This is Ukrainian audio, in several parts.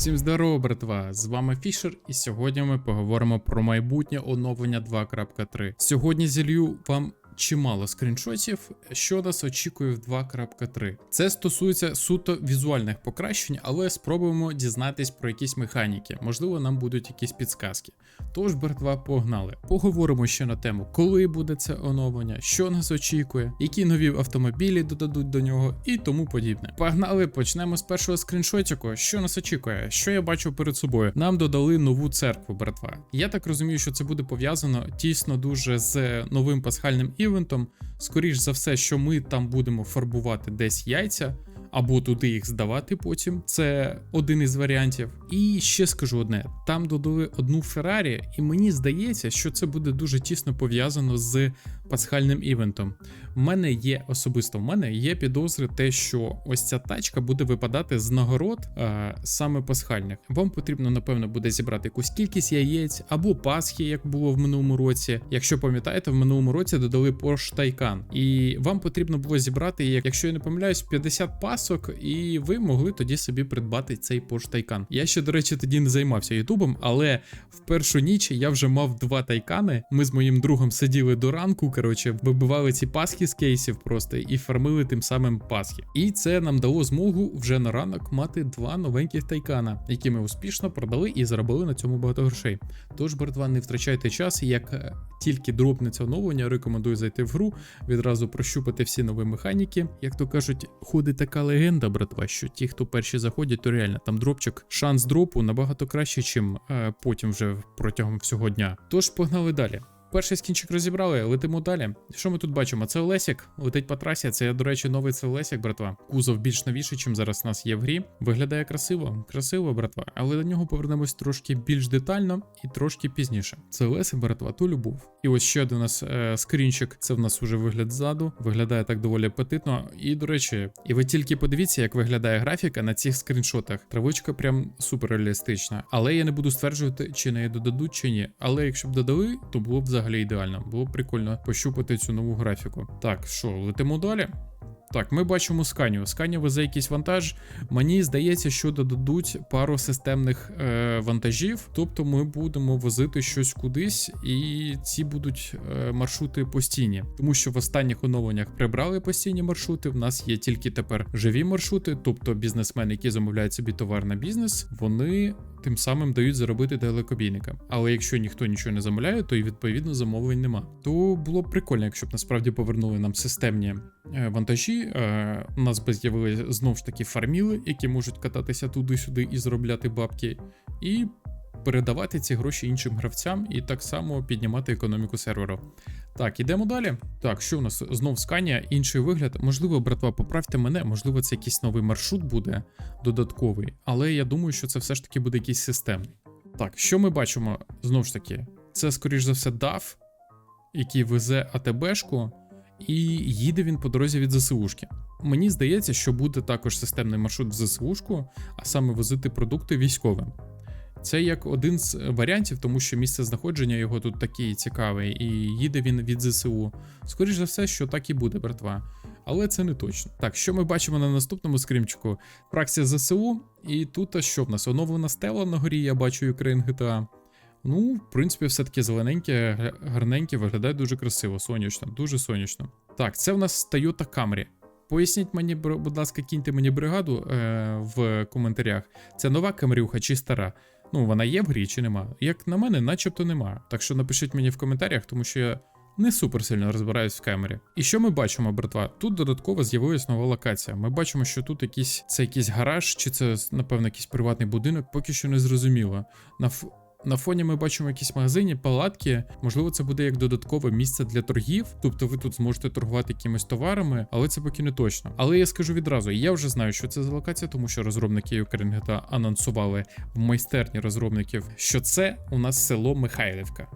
Всім здорово, братва! З вами Фішер, і сьогодні ми поговоримо про майбутнє оновлення 2.3. Сьогодні зілью вам чимало скріншотів, що нас очікує в 2.3. Це стосується суто візуальних покращень, але спробуємо дізнатись про якісь механіки. Можливо, нам будуть якісь підсказки. Тож, братва, погнали. Поговоримо ще на тему, коли буде це оновлення, що нас очікує, які нові автомобілі додадуть до нього і тому подібне. Погнали, почнемо з першого скріншотіку. Що нас очікує? Що я бачу перед собою? Нам додали нову церкву, братва. Я так розумію, що це буде пов'язано тісно дуже з новим пасхальним івентом. Скоріш за все, що ми там будемо фарбувати десь яйця. Або туди їх здавати потім. Це один із варіантів. І ще скажу одне: там додали одну Феррарі, і мені здається, що це буде дуже тісно пов'язано з пасхальним івентом. В мене є особисто в мене є підозри, те, що ось ця тачка буде випадати з нагород е, саме пасхальних. Вам потрібно, напевно, буде зібрати якусь кількість яєць або пасхи, як було в минулому році. Якщо пам'ятаєте, в минулому році додали Porsche Taycan. І вам потрібно було зібрати, як- якщо я не помиляюсь, 50 пасок, і ви могли тоді собі придбати цей Porsche Taycan. Я ще, до речі, тоді не займався Ютубом, але в першу ніч я вже мав два тайкани. Ми з моїм другом сиділи до ранку. Коротше, вибивали ці пасхи з кейсів просто і фармили тим самим пасхи. І це нам дало змогу вже на ранок мати два новеньких тайкана, які ми успішно продали і заробили на цьому багато грошей. Тож, братва, не втрачайте час, як е, тільки дропнеться оновлення, рекомендую зайти в гру, відразу прощупати всі нові механіки. Як то кажуть, ходить така легенда, братва, що ті, хто перші заходять, то реально там дропчик, шанс дропу набагато кращий, чим е, потім вже протягом всього дня. Тож погнали далі. Перший скінчик розібрали, летимо далі. Що ми тут бачимо? Це Олесік, летить по трасі. Це, до речі, новий це Олесік, братва. Кузов більш новіший, чим зараз у нас є в грі. Виглядає красиво, красиво, братва. Але до нього повернемось трошки більш детально і трошки пізніше. Це Олесик, братва, ту любов. І ось ще один у нас е, скрінчик. Це в нас уже вигляд ззаду. Виглядає так доволі апетитно. І, до речі, і ви тільки подивіться, як виглядає графіка на цих скріншотах. Травичка прям супер реалістична. Але я не буду стверджувати, чи неї додадуть, чи ні. Але якщо б додали, то було б взагалі ідеально. Було б прикольно пощупати цю нову графіку. Так, що, летимо далі? Так, ми бачимо Сканію. Сканія везе якийсь вантаж. Мені здається, що додадуть пару системних е, вантажів. Тобто ми будемо возити щось кудись, і ці будуть е, маршрути постійні. Тому що в останніх оновленнях прибрали постійні маршрути. В нас є тільки тепер живі маршрути, тобто бізнесмени, які замовляють собі товар на бізнес, вони тим самим дають заробити далекобійникам. Але якщо ніхто нічого не замовляє, то і відповідно замовлень нема. То було б прикольно, якщо б насправді повернули нам системні е, вантажі. Е, у нас би з'явилися знов ж таки фарміли, які можуть кататися туди-сюди і заробляти бабки, і передавати ці гроші іншим гравцям, і так само піднімати економіку серверу. Так, ідемо далі. Так, що у нас знов сканія, інший вигляд. Можливо, братва, поправте мене, можливо, це якийсь новий маршрут буде додатковий, але я думаю, що це все ж таки буде якийсь системний. Так, що ми бачимо знову ж таки? Це, скоріш за все, DAF, який везе АТБшку, і їде він по дорозі від ЗСУшки. Мені здається, що буде також системний маршрут в ЗСУшку, а саме возити продукти військовим. Це як один з варіантів, тому що місце знаходження його тут таке цікаве, і їде він від ЗСУ. Скоріш за все, що так і буде, братва. Але це не точно. Так, що ми бачимо на наступному скрімчику? Фракція ЗСУ, і тут а що в нас? Оновлена стела на горі, я бачу Ukraine GTA. Ну, в принципі, все таки зелененьке, гарненьке, виглядає дуже красиво, сонячно, дуже сонячно. Так, це в нас Toyota Camry. Поясніть мені, будь ласка, кіньте мені бригаду е, в коментарях. Це нова камрюха чи стара? Ну, вона є в грі чи нема? Як на мене, начебто нема. Так що напишіть мені в коментарях, тому що я не супер сильно розбираюсь в камері. І що ми бачимо, братва? Тут додатково з'явилась нова локація. Ми бачимо, що тут якийсь це якийсь гараж, чи це, напевно, якийсь приватний будинок, поки що не зрозуміло. На ф... На фоні ми бачимо якісь магазині, палатки. Можливо, це буде як додаткове місце для торгів. Тобто ви тут зможете торгувати якимись товарами, але це поки не точно. Але я скажу відразу: я вже знаю, що це за локація, тому що розробники Ukraine анонсували в майстерні розробників, що це у нас село Михайлівка.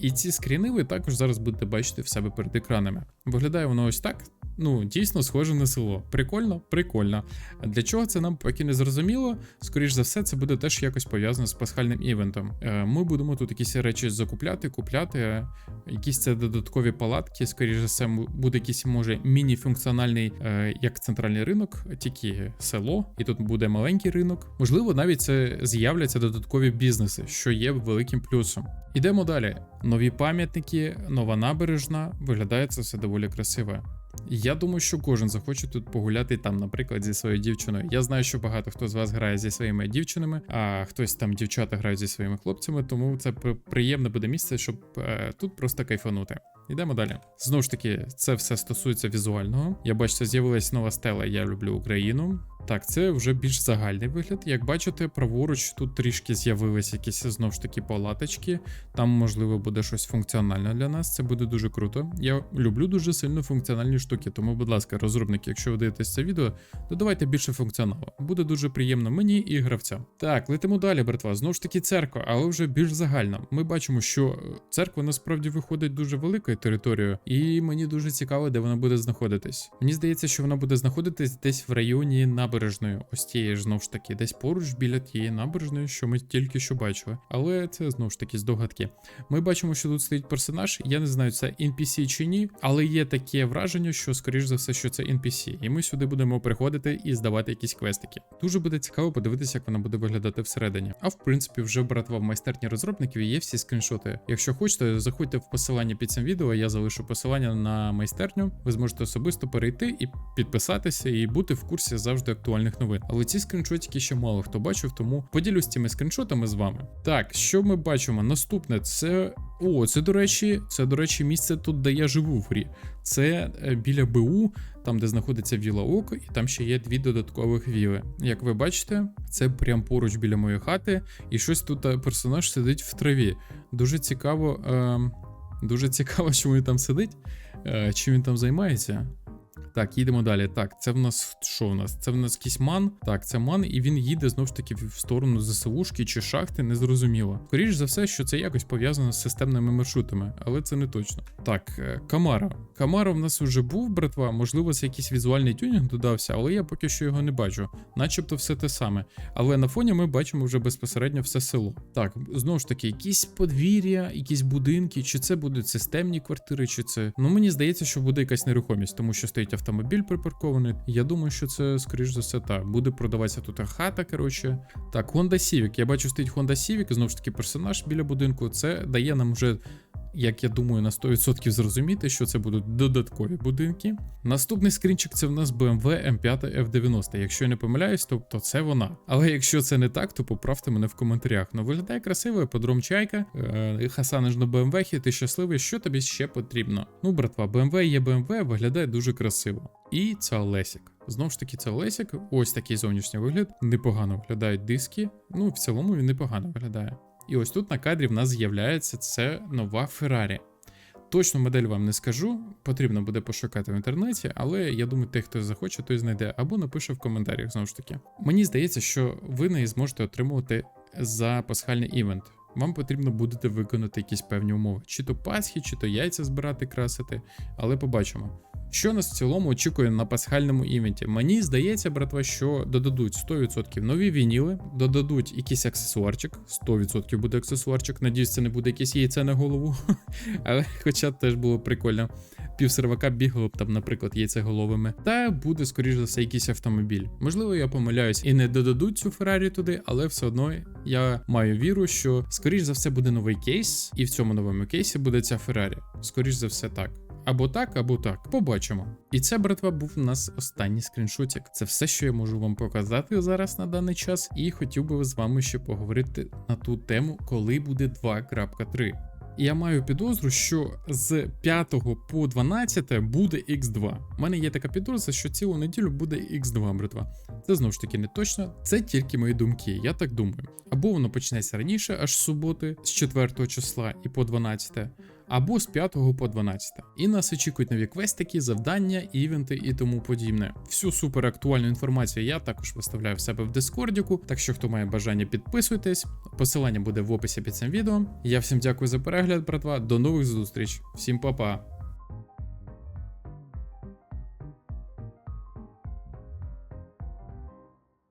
І ці скріни ви також зараз будете бачити в себе перед екранами. Виглядає воно ось так. Ну, дійсно схоже на село. Прикольно? Прикольно. Для чого це нам поки не зрозуміло. Скоріш за все, це буде теж якось пов'язано з пасхальним івентом. Е, Ми будемо тут якісь речі закупляти, купляти, е, якісь це додаткові палатки. Скоріш за все, буде якийсь може міні-функціональний, е, як центральний ринок, тільки село, і тут буде маленький ринок. Можливо, навіть це з'являться додаткові бізнеси, що є великим плюсом. Ідемо далі. Нові пам'ятники, нова набережна. Виглядає це все доволі красиво. Я думаю, що кожен захоче тут погуляти там, наприклад, зі своєю дівчиною. Я знаю, що багато хто з вас грає зі своїми дівчинами, а хтось там дівчата грають зі своїми хлопцями, тому це приємне буде місце, щоб е, тут просто кайфанути. Йдемо далі. Знову ж таки, це все стосується візуального. Я бачу, з'явилась нова стела. Я люблю Україну. Так, це вже більш загальний вигляд. Як бачите, праворуч тут трішки з'явились якісь знову ж таки палаточки. Там, можливо, буде щось функціональне для нас. Це буде дуже круто. Я люблю дуже сильно функціональні штуки. Тому, будь ласка, розробники, якщо ви дивитесь це відео, додавайте більше функціоналу. Буде дуже приємно мені і гравцям. Так, летимо далі, братва. Знову ж таки, церква, але вже більш загальна. Ми бачимо, що е, церква насправді виходить дуже великою територією, і мені дуже цікаво, де вона буде знаходитись. Мені здається, що вона буде знаходитись десь в районі набережної, ось тієї ж знову ж таки, десь поруч біля тієї набережної, що ми тільки що бачили. Але це знову ж таки здогадки. Ми бачимо, що тут стоїть персонаж. Я не знаю, це NPC чи ні, але є таке враження, що скоріш за все, що це NPC. І ми сюди будемо приходити і здавати якісь квестики. Дуже буде цікаво подивитися, як вона буде виглядати всередині. А в принципі, вже братва в майстерні розробників є всі скріншоти. Якщо хочете, заходьте в посилання під цим відео. Я залишу посилання на майстерню. Ви зможете особисто перейти і підписатися, і бути в курсі завжди актуальних новин. Але ці скріншотики ще мало хто бачив, тому поділюсь цими скріншотами з вами. Так, що ми бачимо? Наступне це. О, це до речі, це до речі, місце тут, де я живу в грі. Це е, біля БУ, там де знаходиться Віла Око, і там ще є дві додаткових віли. Як ви бачите, це прям поруч біля моєї хати, і щось тут е, персонаж сидить в траві. Дуже цікаво, е, дуже цікаво, що він там сидить, е, чим він там займається. Так, їдемо далі. Так, це в нас що в нас? Це в нас якийсь ман. Так, це ман, і він їде знову ж таки в сторону ЗСУшки чи шахти, незрозуміло. Скоріше за все, що це якось пов'язано з системними маршрутами, але це не точно. Так, е, Камара. Камара в нас вже був, братва. Можливо, це якийсь візуальний тюнінг додався, але я поки що його не бачу. Начебто все те саме. Але на фоні ми бачимо вже безпосередньо все село. Так, знову ж таки, якісь подвір'я, якісь будинки, чи це будуть системні квартири, чи це. Ну мені здається, що буде якась нерухомість, тому що стоїть автомобіль припаркований. Я думаю, що це, скоріш за все, так. Буде продаватися тут хата, коротше. Так, Honda Civic. Я бачу, стоїть Honda Civic, знову ж таки, персонаж біля будинку. Це дає нам вже. Як я думаю, на 100% зрозуміти, що це будуть додаткові будинки. Наступний скрінчик це в нас BMW M5 F90. Якщо я не помиляюсь, то, то це вона. Але якщо це не так, то поправте мене в коментарях. Ну виглядає красиво, подром чайка. Е, Хасаниш на BMW, ти щасливий, що тобі ще потрібно? Ну, братва, BMW є BMW, виглядає дуже красиво. І це Олесік. Знову ж таки, це Олесік. Ось такий зовнішній вигляд. Непогано виглядають диски. Ну, в цілому він непогано виглядає. І ось тут на кадрі в нас з'являється це нова Феррарі. Точну модель вам не скажу, потрібно буде пошукати в інтернеті, але я думаю, той, хто захоче, той знайде або напише в коментарях знову ж таки. Мені здається, що ви неї зможете отримувати за пасхальний івент. Вам потрібно буде виконати якісь певні умови, чи то пасхи, чи то яйця збирати, красити, але побачимо. Що нас в цілому очікує на пасхальному івенті? Мені здається, братва, що додадуть 100% нові вініли, додадуть якийсь аксесуарчик, 100% буде аксесуарчик. Надіюсь, це не буде якесь яйце на голову. Але хоча теж було прикольно. Пів сервака бігало б там, наприклад, яйцеголовими. Та буде, скоріш за все, якийсь автомобіль. Можливо, я помиляюсь і не додадуть цю Феррарі туди, але все одно я маю віру, що скоріш за все буде новий кейс, і в цьому новому кейсі буде ця Феррарі. Скоріш за все, так. Або так, або так. Побачимо. І це, братва, був у нас останній скріншотик. Це все, що я можу вам показати зараз на даний час, і хотів би з вами ще поговорити на ту тему, коли буде 2.3. Я маю підозру, що з 5 по 12 буде X2. У мене є така підозра, що цілу неділю буде X2, братва. Це знову ж таки не точно, це тільки мої думки, я так думаю. Або воно почнеться раніше, аж з суботи, з 4 числа і по 12, або з 5 по 12. І нас очікують нові квестики, завдання, івенти і тому подібне. Всю супер актуальну інформацію я також виставляю в себе в Дискордіку, так що хто має бажання, підписуйтесь. Посилання буде в описі під цим відео. Я всім дякую за перегляд, братва. До нових зустріч. Всім па-па.